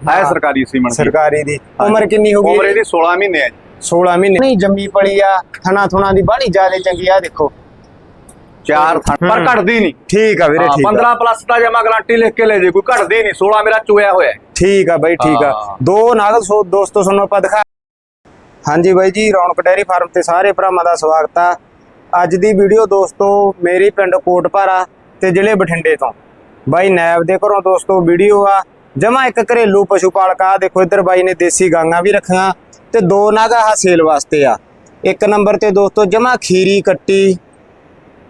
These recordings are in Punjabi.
ਹੈ ਸਰਕਾਰੀ ਸੀਮਨ ਸਰਕਾਰੀ ਦੀ। ਉਮਰ ਕਿੰਨੀ ਹੋ ਉਮਰ ਗਈ ਇਹਦੀ 16 ਮਹੀਨੇ ਹੈ ਜੀ। 16 ਮਹੀਨੇ। ਨਹੀਂ ਜੰਮੀ ਪਲੀ ਆ ਥਣਾ ਥੁਣਾ ਦੀ ਬਾਹਲੀ ਜ਼ਿਆਦਾ ਚੰਗੀ ਆ ਦੇਖੋ। ਚਾਰ ਥਣ ਪਰ। ਘਟਦੀ ਨਹੀਂ। ਠੀਕ ਆ ਵੀਰੇ ਠੀਕ ਆ। 15 ਪਲੱਸ ਦਾ ਜਮਾ ਗਾਰੰਟੀ ਲਿਖ ਕੇ ਲੈ ਜੇ ਕੋਈ ਘਟਦੀ ਨਹੀਂ। 16 ਮੇਰਾ ਚੋਇਆ ਹੋਇਆ। ਠੀਕ ਆ ਬਾਈ ਠੀਕ ਆ। ਦੋ ਨਾਗਲ ਸੋ ਦੋਸਤੋ ਤੁਹਾਨੂੰ ਆਪਾਂ ਦਿਖਾ ਹਾਂਜੀ ਬਾਈ ਜੀ ਰੌਣਕ ਡੈਰੀ ਫਾਰਮ ਤੇ ਸਾਰੇ ਭਰਾਵਾਂ ਦਾ ਸਵਾਗਤ ਆ। ਅੱਜ ਦੀ ਵੀਡੀਓ ਦੋਸਤੋ ਮੇਰੀ ਪਿੰਡ ਕੋਟਪਾਰਾ ਤੇ ਜ਼ਿਲ੍ਹੇ ਬਠਿੰਡੇ ਤੋਂ। ਬਾਈ ਨੈਬ ਦੇ ਘਰੋਂ ਦੋਸਤੋ ਵੀਡੀਓ ਆ। ਜਮਾ ਇੱਕ ਘਰੇਲੂ ਪਸ਼ੂ ਪਾਲਕ ਆ ਦੇਖੋ ਇੱਧਰ ਬਾਈ ਨੇ ਦੇਸੀ ਗਾਂਗਾ ਵੀ ਰੱਖੀਆਂ ਤੇ ਦੋ ਨਾਗਾ ਆ ਸੇਲ ਵਾਸਤੇ ਆ। ਇੱਕ ਨੰਬਰ ਤੇ ਦੋਸਤੋ ਜਮਾ ਖੀਰੀ ਕੱਟੀ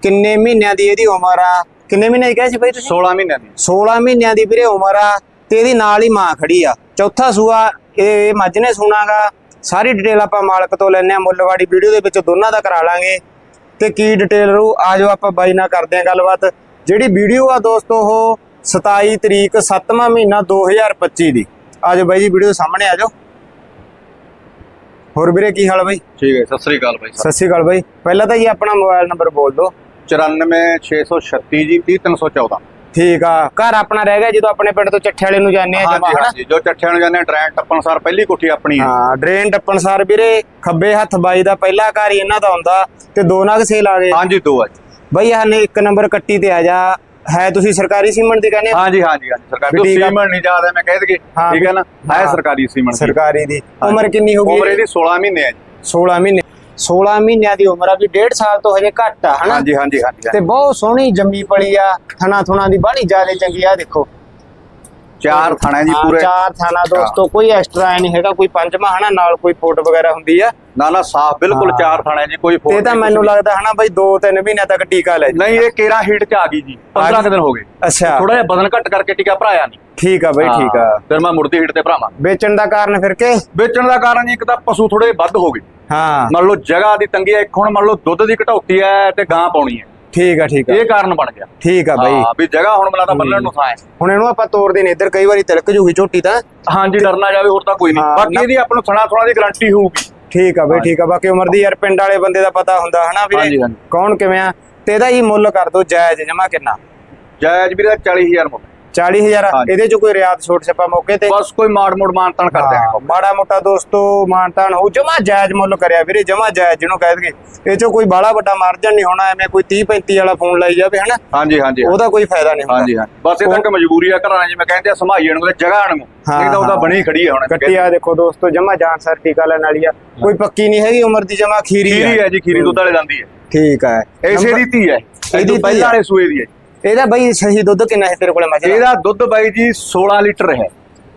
ਕਿੰਨੇ ਮਹੀਨਿਆਂ ਦੀ ਇਹਦੀ ਉਮਰ ਆ? ਕਿੰਨੇ ਮਹੀਨੇ ਕਿਹਾ ਸੀ ਬਾਈ ਤੁਸੀਂ? 16 ਮਹੀਨਿਆਂ ਦੀ। 16 ਮਹੀਨਿਆਂ ਦੀ ਵੀਰੇ ਉਮਰ ਆ ਤੇ ਇਹਦੀ ਨਾਲ ਹੀ ਮਾਂ ਖੜੀ ਆ। ਚੌਥਾ ਸੂਆ ਇਹ ਮੱਝ ਨੇ ਸੁਣਾਗਾ। ਸਾਰੀ ਡਿਟੇਲ ਆਪਾਂ ਮਾਲਕ ਤੋਂ ਲੈਣੇ ਆ ਮੁੱਲਵਾੜੀ ਵੀਡੀਓ ਦੇ ਵਿੱਚ ਦੋਨਾਂ ਦਾ ਕਰਾ ਲਾਂਗੇ। ਤੇ ਕੀ ਡਿਟੇਲ ਰੂ ਆਜੋ ਆਪਾਂ ਬਾਈ ਨਾਲ ਕਰਦੇ ਆ ਗੱਲਬਾਤ। ਜਿਹੜੀ ਵੀਡੀਓ ਆ ਦੋਸਤੋ ਉਹ 27 ਤਰੀਕ 7ਵਾਂ ਮਹੀਨਾ 2025 ਦੀ। ਆਜੋ ਬਾਈ ਜੀ ਵੀਡੀਓ ਸਾਹਮਣੇ ਆਜੋ। ਹੋਰ ਵੀਰੇ ਕੀ ਹਾਲ ਆ ਬਾਈ? ਠੀਕ ਹੈ ਸਤਿ ਸ੍ਰੀ ਅਕਾਲ ਬਾਈ ਸਤਿ ਸ਼੍ਰੀ ਅਕਾਲ ਬਾਈ। ਪਹਿਲਾਂ ਤਾਂ ਜੀ ਆਪਣਾ ਮੋਬਾਈਲ ਨੰਬਰ ਬੋਲ ਦਿਓ। 94636 ਜੀ 30314 ਠੀਕ ਆ। ਘਰ ਆਪਣਾ ਰਹਿ ਗਿਆ ਜਦੋਂ ਆਪਣੇ ਪਿੰਡ ਤੋਂ ਚੱਠੇ ਵਾਲੇ ਨੂੰ ਜਾਂਦੇ ਆ ਜਮਾ ਹਾਂਜੀ। ਜੋ ਚੱਠਿਆਂ ਨੂੰ ਜਾਂਦੇ ਟ੍ਰੈਨ ਟੱਪਣ ਸਾਰ ਪਹਿਲੀ ਕੋਠੀ ਆਪਣੀ ਹੈ। ਡਰੇਨ ਟੱਪਣ ਸਾਰ ਵੀਰੇ ਖੱਬੇ ਹੱਥ ਬਾਈ ਦਾ ਪਹਿਲਾ ਘਰ ਹੀ ਇਹਨਾਂ ਦਾ ਹੁੰਦਾ ਤੇ ਦੋ ਨਗ ਸੇਲ ਆ ਗਏ। ਹਾਂਜੀ ਦੋ ਜੀ। ਬਈ ਆਨੇ ਇੱਕ ਨੰਬਰ ਕੱਟੀ ਤੇ ਆ ਜਾ। ਹੈ ਤੁਸੀਂ ਸਰਕਾਰੀ ਸੀਮੈਂਟ ਦੀ ਕਹਿੰਦੇ ਹਾਂਜੀ ਹਾਂਜੀ ਹਾਂਜੀ ਸਰਕਾਰੀ। ਤੋਂ ਠੀਕ ਆ। ਸੀਮਨ ਨਹੀਂ ਜ਼ਿਆਦਾ ਮੈਂ ਕਹਿ ਦਗੇ ਹਾਂ, ਠੀਕ ਹੈ ਨਾ? ਹੈ ਹਾਂ। ਸਰਕਾਰੀ ਸੀਮਨ ਦੀ। ਸਰਕਾਰੀ ਦੀ। ਹਾਂਜੀ। ਉਮਰ ਕਿੰਨੀ ਹੋ ਉਮਰ ਗਈ ਇਹਦੀ 16 ਮਹੀਨੇ ਹੈ ਜੀ। 16 ਮਹੀਨੇ। 16 ਮਹੀਨਿਆਂ ਦੀ ਉਮਰ ਆ ਵੀ 1.5 ਸਾਲ ਤੋਂ ਹਜੇ ਘੱਟ ਆ ਹਨਾ? ਹਾਂਜੀ ਹਾਂਜੀ ਹਾਂਜੀ ਤੇ ਬਹੁਤ ਸੋਹਣੀ ਜੰਮੀ ਪਲੀ ਆ ਥਣਾ ਥੁਣਾ ਦੀ ਬਾਹਲੀ ਜ਼ਿਆਦਾ ਚੰਗੀ ਆ ਦੇਖੋ। ਚਾਰ ਥਾਣਾ ਜੀ ਹਾਂ, ਪੂਰੇ। ਚਾਰ ਥਾਣਾ ਦੋਸਤੋ ਕੋਈ ਐਕਸਟਰਾ ਨਹੀਂ ਹੈਗਾ ਕੋਈ ਪੰਜਵਾਂ ਹਨਾ ਨਾਲ ਕੋਈ ਫੋਟ ਵਗੈਰਾ ਹੁੰਦੀ ਆ। ਨਾ ਨਾ ਸਾਫ਼ ਬਿਲਕੁਲ ਹਾਂ। ਚਾਰ ਥਾਣਾ ਜੀ ਕੋਈ ਤੇ ਫੋਨ ਇਹ ਤਾਂ ਮੈਨੂੰ ਲੱਗਦਾ ਹਨਾ ਬਈ 2-3 ਮਹੀਨਿਆਂ ਤੱਕ ਟੀਕਾ ਲੈ। ਨਹੀਂ ਇਹ ਕੇਰਾ ਹੀਟ ਚ ਆ ਗਈ ਜੀ 15 ਕੁ ਦਿਨ ਹੋ ਗਏ। ਅੱਛਾ। ਥੋੜਾ ਜਿਹਾ ਵਜ਼ਨ ਘੱਟ ਕਰਕੇ ਟਿਕਾ ਭਰਾਇਆ ਨਹੀਂ। ਠੀਕ ਆ ਬਈ ਠੀਕ ਆ। ਹਾਂ, ਫਿਰ ਮੈਂ ਮੁੜਦੀ ਹੀਟ ਤੇ ਭਰਾਵਾਂ। ਵੇਚਣ ਦਾ ਕਾਰਨ ਫਿਰ ਕੇ? ਵੇਚਣ ਦਾ ਕਾਰਨ ਜੀ ਇੱਕ ਤਾਂ ਪਸ਼ੂ ਥੋੜੇ ਵੱਧ ਹੋ ਗਏ। ਹਾਂ। ਮੰਨ ਲਓ ਜਗ੍ਹਾ ਦੀ ਤੰਗੀ ਹੈ ਇੱਕ ਹੁਣ ਮੰਨ ਲਓ ਦੁੱਧ ਦੀ ਘਟੌਤੀ ਹੈ ਤੇ ਗਾਂ ਪਾਉਣੀ ਹੈ ਠੀਕ ਆ ਠੀਕ ਆ। ਇਹ ਕਾਰਨ ਬਣ ਗਿਆ। ਠੀਕ ਆ ਬਈ। ਹਾਂ ਵੀ ਜਗ੍ਹਾ ਹੁਣ ਮਿਲਾ ਤਾਂ ਬੰਨਣ ਨੂੰ ਥਾਂ ਹੈ। ਹੁਣ ਇਹਨੂੰ ਆਪਾਂ ਤੋੜਦੇ ਨੇ ਇੱਧਰ ਕਈ ਵਾਰੀ ਤਿਲਕ ਜੂਗੀ ਝੋਟੀ ਤਾਂ। ਹਾਂਜੀ ਡਰਨਾ ਜਾਵੇ ਹੋਰ ਤਾਂ ਕੋਈ ਨਹੀਂ। ਬਾਕੀ ਇਹਦੀ ਆਪਾਂ ਨੂੰ ਥਣਾ ਥਣਾ ਦੀ ਗਾਰੰਟੀ ਹੋਊਗੀ। ਠੀਕ ਆ ਬਈ ਠੀਕ ਆ। ਬਾਕੀ ਉਮਰ ਦੀ ਯਾਰ ਪਿੰਡ ਵਾਲੇ ਬੰਦੇ ਦਾ ਪਤਾ ਹੁੰਦਾ ਹਨਾ ਵੀਰੇ। ਕੌਣ ਕਿਵੇਂ ਆ? ਤੇ ਇਹਦਾ ਹੀ ਮੁੱਲ ਕਰ ਦੋ ਜਾਇਜ਼ ਜਮਾ ਕਿੰਨਾ? ਜਾਇਜ਼ ਵੀਰੇ 40000 ਮੁੱਲ। 40000 ਹਾਂਜੀ। ਇਹਦੇ ਚ ਕੋਈ ਰਿਆਤ ਛੋਟ ਛਪਾ ਮੌਕੇ ਤੇ? ਬਸ ਕੋਈ ਮਾੜ ਮੋੜ ਮਾਨਤਾਨ ਕਰ ਹਾਂ, ਦਿਆਂਗੇ ਮਾੜਾ ਮੋਟਾ ਦੋਸਤੋ ਮਾਨਤਾਨ ਹੋ ਜਮਾ ਜਾਇਜ਼ ਮੁੱਲ ਕਰਿਆ ਵੀਰੇ ਜਮਾ ਜਾਇਜ਼ ਜਿਹਨੂੰ ਕਹਿ ਦਗੇ ਇਹ ਚੋਂ ਕੋਈ ਬਾਲਾ ਵੱਡਾ ਮਾਰਜਨ ਨਹੀਂ ਹੋਣਾ ਐਵੇਂ ਕੋਈ 30 35 ਵਾਲਾ ਫੋਨ ਲਾਈ ਜਾਵੇ ਹਨਾ? ਹਾਂਜੀ ਹਾਂਜੀ ਉਹਦਾ ਕੋਈ ਫਾਇਦਾ ਨਹੀਂ ਹੁੰਦਾ। ਹਾਂਜੀ ਹਾਂਜੀ। ਬਸ ਇਹ ਤੱਕ ਮਜਬੂਰੀ ਆ ਘਰਾਂ ਜਿਵੇਂ ਕਹਿੰਦੇ ਆ ਸਮਾਈਏ ਨੂੰ ਜਗ੍ਹਾ ਨੂੰ। ਹਾਂ, ਇਹ ਤਾਂ ਉਹਦਾ ਹਾਂ। ਬਣੀ ਖੜੀ ਹੈ ਹੁਣ। ਕੱਟੀ ਆ ਦੇਖੋ ਦੋਸਤੋ ਜਮਾ ਜਾਨ ਸਰ ਟੀਕਾ ਲੈਣ ਵਾਲੀ ਆ। ਕੋਈ ਪੱਕੀ ਨਹੀਂ ਹੈਗੀ ਉਮਰ ਦੀ ਜਮਾ ਖੀਰੀ ਖੀਰੀ ਹੈ ਜੀ ਖੀਰੀ ਦੁੱਧ ਵਾਲੇ ਜਾਂਦੀ ਹੈ ਠੀਕ ਹੈ ਇਸੇ ਦੀ ਧੀ ਹੈ ਇਹਦੀ ਪਹਿਲਾਂ ਹੈ। ਵਾਲੇ ਸੂਏ ਦੀ ਹੈ ਇਹਦਾ ਬਾਈ ਸਹੀ ਦੁੱਧ ਕਿੰਨਾ ਹੈ ਤੇਰੇ ਕੋਲੇ ਮੱਝ ਦਾ? ਇਹਦਾ ਦੁੱਧ ਬਾਈ ਜੀ 16 ਲੀਟਰ ਹੈ।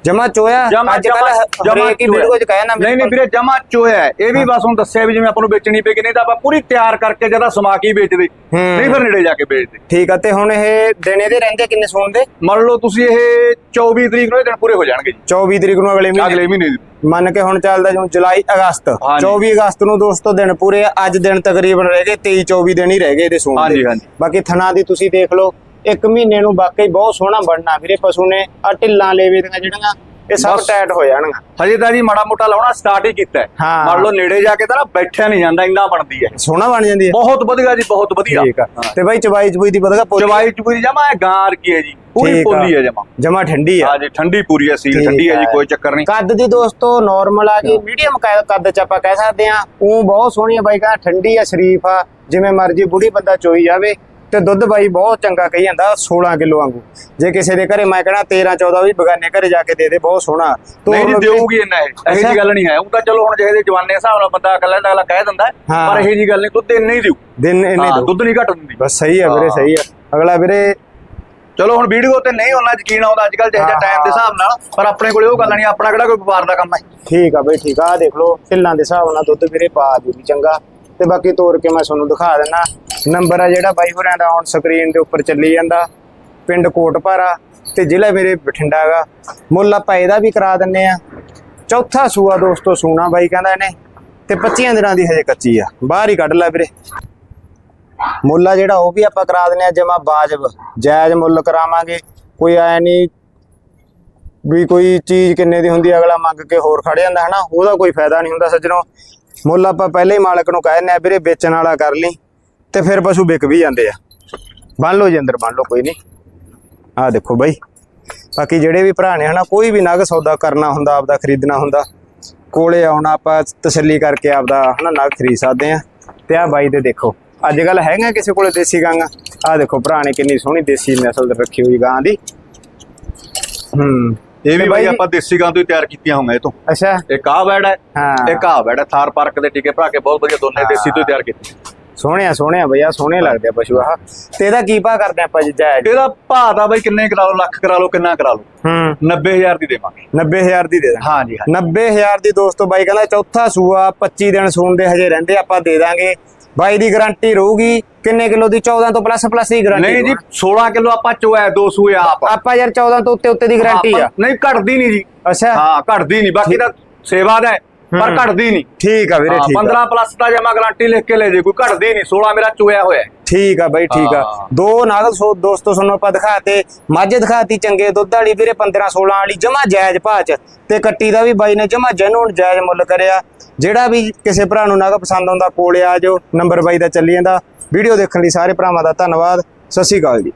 ਜਮਾ ਚੋਇਆ? ਜਮਾ ਅੱਜ ਕੱਲ ਹਰੇਕ ਹੀ ਵੀਡੀਓ ਚ ਕਹਿਆ ਨਾ ਨਹੀਂ ਨਹੀਂ ਵੀਰੇ ਜਮਾ ਚੋਇਆ। ਇਹ ਵੀ ਬਸ ਹੁਣ ਦੱਸਿਆ ਵੀ ਜਿਵੇਂ ਆਪਾਂ ਨੂੰ ਵੇਚਣੀ ਪਈ ਕਿ ਨਹੀਂ ਤਾਂ ਆਪਾਂ ਪੂਰੀ ਤਿਆਰ ਕਰਕੇ ਜਦਾ ਸਮਾ ਕੇ ਵੇਚਦੇ। ਨਹੀਂ ਫਿਰ ਨੇੜੇ ਜਾ ਕੇ ਵੇਚਦੇ। ਠੀਕ ਆ ਤੇ ਹੁਣ ਇਹ ਦਿਨ ਇਹਦੇ ਰਹਿੰਦੇ ਕਿੰਨੇ ਸੋਣ ਦੇ? ਮੰਨ ਲਓ ਤੁਸੀਂ ਇਹ 24 ਤਰੀਕ ਨੂੰ ਇਹ ਦਿਨ ਪੂਰੇ ਹੋ ਜਾਣਗੇ ਜੀ। 24 ਤਰੀਕ ਨੂੰ ਅਗਲੇ ਮਹੀਨੇ। ਅਗਲੇ ਮਹੀਨੇ ਮੰਨ ਕੇ ਹੁਣ ਚੱਲਦਾ ਜਿਵੇਂ ਜੁਲਾਈ ਅਗਸਤ। ਹਾਂਜੀ। 24 ਅਗਸਤ ਨੂੰ ਦੋਸਤੋ ਦਿਨ ਪੂਰੇ। ਅੱਜ ਦਿਨ ਤਕਰੀਬਨ ਰਹਿ ਗਏ 23 24 ਦਿਨ ਹੀ ਰਹਿ ਗਏ ਇਹਦੇ ਸੂਣ ਦੇ। ਹਾਂਜੀ, ਹਾਂਜੀ। ਬਾਕੀ ਥਣਾ ਦੀ ਤੁਸੀਂ ਦੇਖ ਲਓ। ਇੱਕ ਮਹੀਨੇ ਨੂੰ ਵਾਕਈ ਬਹੁਤ ਸੋਹਣਾ ਬਣਨਾ ਵੀਰੇ ਪਸ਼ੂ ਨੇ ਆ ਢਿੱਲਾਂ ਲੇਵੇ ਦੀਆਂ ਜਿਹੜੀਆਂ ਇਹ ਸਭ ਬਸ। ਟਾਈਟ ਹੋ ਜਾਣਗੀਆਂ। ਹਜੇ ਤਾਂ ਜੀ ਮਾੜਾ ਮੋਟਾ ਲਾਉਣਾ ਸਟਾਰਟ ਹੀ ਕੀਤਾ ਹੈ। ਹਾਂ। ਮੰਨ ਲਓ ਨੇੜੇ ਜਾ ਕੇ ਤਾਂ ਨਾ ਬੈਠਿਆ ਨਹੀਂ ਜਾਂਦਾ ਇੰਨਾ ਬਣਦੀ ਹੈ। ਸੋਹਣਾ ਬਣ ਜਾਂਦੀ ਹੈ। ਬਹੁਤ ਵਧੀਆ ਜੀ ਬਹੁਤ ਵਧੀਆ। ਠੀਕ ਆ। ਹਾਂ। ਤੇ ਬਾਈ ਚਵਾਈ ਚਬੂਈ ਦੀ ਪਤਾ ਪੋਲੀ ਚਵਾਈ ਚੁਪਰੀ ਜਮਾ ਹੈ ਗਾਰ ਕੀ ਹੈ ਜੀ? ਪੂਰੀ। ਪੋਲੀ ਹੈ ਜਮਾ। ਜਮਾ ਠੰਡੀ ਆ ਹਾਂ ਜੀ ਠੰਡੀ ਪੂਰੀ ਹੈ ਸੀਲ ਠੀਕ ਠੰਡੀ ਹੈ ਜੀ। ਕੋਈ ਚੱਕਰ ਨਹੀਂ। ਕੱਦ ਦੀ ਦੋਸਤੋ ਨਾਰਮਲ ਆ ਗਈ ਮੀਡੀਅਮ ਕੱਦ ਚ ਆਪਾਂ ਕਹਿ ਸਕਦੇ ਆ ਉਹ ਬਹੁਤ ਸੋਹਣੀ ਆ ਬਾਈ ਕਹਿੰਦਾ ਠੰਡੀ ਆ ਸ਼ਰੀਫ ਆ। ਜਿਵੇਂ ਮਰਜ਼ੀ ਬੁੜੀ ਬੰਦਾ ਚੋਈ ਜਾਵੇ। ਤੇ ਦੁੱਧ ਬਾਈ ਬਹੁਤ ਚੰਗਾ ਕਹੀ ਜਾਂਦਾ 16 ਕਿਲੋ ਵਾਂਗੂ। ਜੇ ਕਿਸੇ ਦੇ ਘਰੇ ਮੈਂ ਕਹਿਣਾ 13 14 ਵੀ ਬਗਾਨੇ ਘਰੇ ਜਾ ਕੇ ਦੇ ਦੇ ਬਹੁਤ ਸੋਹਣਾ। ਨਹੀਂ ਜੀ। ਦੇਊਗੀ ਇੰਨਾ ਇਹ। ਇਹੋ। ਜੀ ਗੱਲ ਨਹੀਂ ਹੈ। ਉਹ ਤਾਂ ਚਲੋ ਹੁਣ ਜਿਹੇ ਦੇ ਜਵਾਨੇ ਹਿਸਾਬ ਨਾਲ ਬੰਦਾ ਲੈਂਦਾ ਅਗਲਾ ਕਹਿ ਦਿੰਦਾ ਹੈ, ਹਾਂ। ਪਰ ਇਹੋ ਜੀ ਗੱਲ ਨਹੀਂ ਦੁੱਧ ਇੰਨਾ ਹੀ ਦਿਓ। ਦਿਨ ਇਹਨੇ ਹਾਂ ਦੋ ਦੁੱਧ ਨਹੀਂ ਘਟ ਦਿੰਦੀ। ਬਸ ਸਹੀ ਆ ਵੀਰੇ ਹਾਂ। ਸਹੀ ਆ। ਅਗਲਾ ਵੀਰੇ ਚਲੋ ਹੁਣ ਵੀਡੀਓ ਤੇ ਨਹੀਂ ਉਹਨਾਂ ਯਕੀਨ ਆਉਂਦਾ ਅੱਜ ਕੱਲ ਜਿਹੇ ਹਾਂ, ਟਾਈਮ ਦੇ ਹਿਸਾਬ ਨਾਲ ਪਰ ਆਪਣੇ ਕੋਲੇ ਉਹ ਗੱਲ ਨਹੀਂ ਆਪਣਾ ਕਿਹੜਾ ਕੋਈ ਵਪਾਰ ਦਾ ਕੰਮ ਹੈ। ਠੀਕ ਆ ਬਈ ਠੀਕ ਆ। ਦੇਖ ਲਓ ਢਿੱਲਾਂ ਦੇ ਹਿਸਾਬ ਨਾਲ ਦੁੱਧ ਵੀਰੇ ਪਾ ਦੂਗੀ ਚੰਗਾ। ਤੇ ਬਾਕੀ ਤੋਰ ਕੇ ਮੈਂ ਤੁਹਾਨੂੰ ਦਿਖਾ ਦਿੰਦਾ। ਨੰਬਰ ਆ ਜਿਹੜਾ ਬਾਈ ਹੋਰਾਂ ਦਾ ਔਨ ਸਕਰੀਨ ਦੇ ਉੱਪਰ ਚੱਲੀ ਜਾਂਦਾ। ਪਿੰਡ ਕੋਟਪਾਰਾ ਤੇ ਜ਼ਿਲ੍ਹਾ ਮੇਰੇ ਬਠਿੰਡਾ ਹੈਗਾ ਮੁੱਲ ਆਪਾਂ ਇਹਦਾ ਵੀ ਕਰਾ ਦਿੰਨੇ ਆ। ਚੌਥਾ ਸੂਆ ਦੋਸਤੋ ਸੂਣਾ ਬਾਈ ਕਹਿੰਦਾ ਇਹਨੇ। ਤੇ 25 ਦਿਨਾਂ ਦੀ ਹਜੇ ਕੱਚੀ ਆ। ਬਾਹਰ ਹੀ ਕੱਢ ਲੈ ਵੀਰੇ। ਮੁੱਲ ਆ ਜਿਹੜਾ ਉਹ ਵੀ ਆਪਾਂ ਕਰਾ ਦਿੰਨੇ ਆ, ਜਮਾ ਬਾਜਬ ਜਾਇਜ਼ ਮੁੱਲ ਕਰਾਵਾਂਗੇ। ਕੋਈ ਐ ਨਹੀਂ ਵੀ ਕੋਈ ਚੀਜ਼ ਕਿੰਨੇ ਦੀ ਹੁੰਦੀ ਅਗਲਾ ਮੰਗ ਕੇ ਹੋਰ ਖੜ ਜਾਂਦਾ, ਹਨਾ? ਉਹਦਾ ਕੋਈ ਫਾਇਦਾ ਨਹੀਂ ਹੁੰਦਾ ਸੱਜਣੋ। ਮੁੱਲ ਆਪਾਂ ਪਹਿਲੇ ਹੀ ਮਾਲਕ ਨੂੰ ਕਹਿ ਦਿੰਦੇ ਆ, ਵੀਰੇ, ਵੇਚਣ ਵਾਲਾ ਕਰ ਲਈ। ਤੇ ਫਿਰ ਪਸ਼ੂ ਵਿਕ ਵੀ ਜਾਂਦੇ ਆ। ਬੰਨ ਲਓ ਜੀ ਅੰਦਰ ਬੰਨ ਲਓ ਕੋਈ ਨਹੀਂ। ਆਹ ਦੇਖੋ ਬਾਈ। ਬਾਕੀ ਜਿਹੜੇ ਵੀ ਭਰਾ ਨੇ ਹਨਾ ਕੋਈ ਵੀ ਨਗ ਸੌਦਾ ਕਰਨਾ ਹੁੰਦਾ ਆਪਦਾ ਖਰੀਦਣਾ ਹੁੰਦਾ ਕੋਲੇ ਆਉਣਾ ਆਪਾਂ ਤਸੱਲੀ ਕਰਕੇ ਆਪਦਾ ਹਨਾ ਨਗ ਖਰੀਦ ਸਕਦੇ ਆ। ਤੇ ਆ ਬਾਈ ਦੇ ਦੇਖੋ ਅੱਜ ਕੱਲ ਹੈਗਾ ਕਿਸੇ ਕੋਲੇ ਦੇਸੀ ਗਾਂਗਾ? ਆ ਦੇਖੋ ਭਰਾ ਨੇ ਕਿੰਨੀ ਸੋਹਣੀ ਦੇਸੀ ਨਸਲ ਦੀ ਰੱਖੀ ਹੋਈ ਗਾਂ ਦੀ। ਹੂੰ। ਇਹ ਵੀ ਬਾਈ ਆਪਾਂ ਦੇਸੀ ਗਾਂ ਤੋਂ ਹੀ ਤਿਆਰ ਕੀਤੀਆਂ ਹੋਈਆਂ ਇਹ ਤੋਂ। ਅੱਛਾ। ਇੱਕ ਆਹ ਬੈਡ ਹੈ ਹਾਂ। ਇੱਕ ਆਹ ਬੈਡ ਹੈ ਥਾਰ ਪਾਰਕ ਦੇ ਟੀਕੇ ਭਰਾ ਕੇ ਬਹੁਤ ਵਧੀਆ ਦੋਨੇ ਦੇਸੀ ਤੋਂ ਹੀ ਤਿਆਰ ਕੀਤੇ। ਸੋਹਣਿਆ ਸੋਹਣਿਆ ਭਈਆ ਸੋਹਣੇ ਲੱਗਦੇ ਆ ਪਸ਼ੂ ਆਹ। ਤੇ ਇਹਦਾ ਕੀ ਭਾਅ ਕਰਦੇ ਆਪਾਂ ਜੀ ਜਾਇਜ਼ ਇਹਦਾ ਭਾਅ ਦਾ ਬਾਈ ਕਿੰਨੇ ਕਰਾ ਲਓ ਲੱਖ ਕਰਾ ਲਓ ਕਿੰਨਾ ਕਰਾ ਲਓ? ਹੂੰ। 90000 ਦੀ ਦੇਵਾਂਗੇ। 90000 ਦੀ ਦੇ ਦਾਂ ਹਾਂਜੀ ਹਾਂ 90000 ਦੀ ਦੋਸਤੋ ਬਾਈ ਕਹਿੰਦਾ ਚੌਥਾ ਸੂਆ 25 ਦਿਨ ਸੂਣ ਦੇ ਹਜੇ ਰਹਿੰਦੇ ਆਪਾਂ ਦੇ ਦਾਂਗੇ। ਬਾਈ ਦੀ ਗਾਰੰਟੀ ਰਹੂਗੀ ਕਿੰਨੇ ਕਿਲੋ ਦੀ? 14 ਤੋਂ ਪਲੱਸ ਪਲੱਸ ਦੀ ਗਾਰੰਟੀ ਨਹੀਂ ਜੀ 16 ਕਿਲੋ ਆਪਾਂ ਚੋਇਆ ਦੋ ਸੂਏ ਆਪ। ਆਪਾਂ ਯਾਰ 14 ਤੋਂ ਉੱਤੇ ਉੱਤੇ ਦੀ ਗਾਰੰਟੀ ਆ। ਨਹੀਂ ਘਟਦੀ ਨਹੀਂ ਜੀ। ਅੱਛਾ। ਹਾਂ ਘਟਦੀ ਨਹੀਂ ਬਾਕੀ ਤਾਂ ਸੇਵਾ ਦਾ ਪਰ। ਘਟਦੀ ਨਹੀਂ। ਠੀਕ ਆ ਵੀਰੇ ਠੀਕ ਆ। 15 ਪਲੱਸ ਦਾ ਜਮਾ ਗਾਰੰਟੀ ਲਿਖ ਕੇ ਲੈ ਜੇ ਕੋਈ ਘਟਦੀ ਨਹੀਂ 16 ਮੇਰਾ ਚੋਇਆ ਹੋਇਆ। ਠੀਕ ਆ ਬਾਈ ਠੀਕ ਆ। ਦੋ ਨਾਗਲ ਸੋ ਦੋਸਤੋ ਸਾਨੂੰ ਆਪਾਂ ਦਿਖਾਤੇ ਮੱਝ ਦਿਖਾਤੀ ਚੰਗੇ ਦੁੱਧ ਵਾਲੀ ਵੀਰੇ 15 16 ਵਾਲੀ ਜਮਾ ਜਾਇਜ਼ ਭਾਅ ਚ। ਤੇ ਕੱਟੀ ਦਾ ਵੀ ਬਾਈ ਨੇ ਜਮਾ ਜੈਨੂਨ ਜਾਇਜ਼ ਮੁੱਲ ਕਰਿਆ। ਜਿਹੜਾ ਵੀ ਕਿਸੇ ਭਰਾ ਨੂੰ ਨਾਗ ਪਸੰਦ ਆਉਂਦਾ ਕੋਲੇ ਆ ਜਾਓ ਨੰਬਰ ਬਾਈ ਦਾ ਚੱਲੀ ਜਾਂਦਾ। ਵੀਡੀਓ ਦੇਖਣ ਲਈ ਸਾਰੇ ਭਰਾਵਾਂ ਦਾ ਧੰਨਵਾਦ। ਸਤਿ ਸ਼੍ਰੀ ਅਕਾਲ ਜੀ।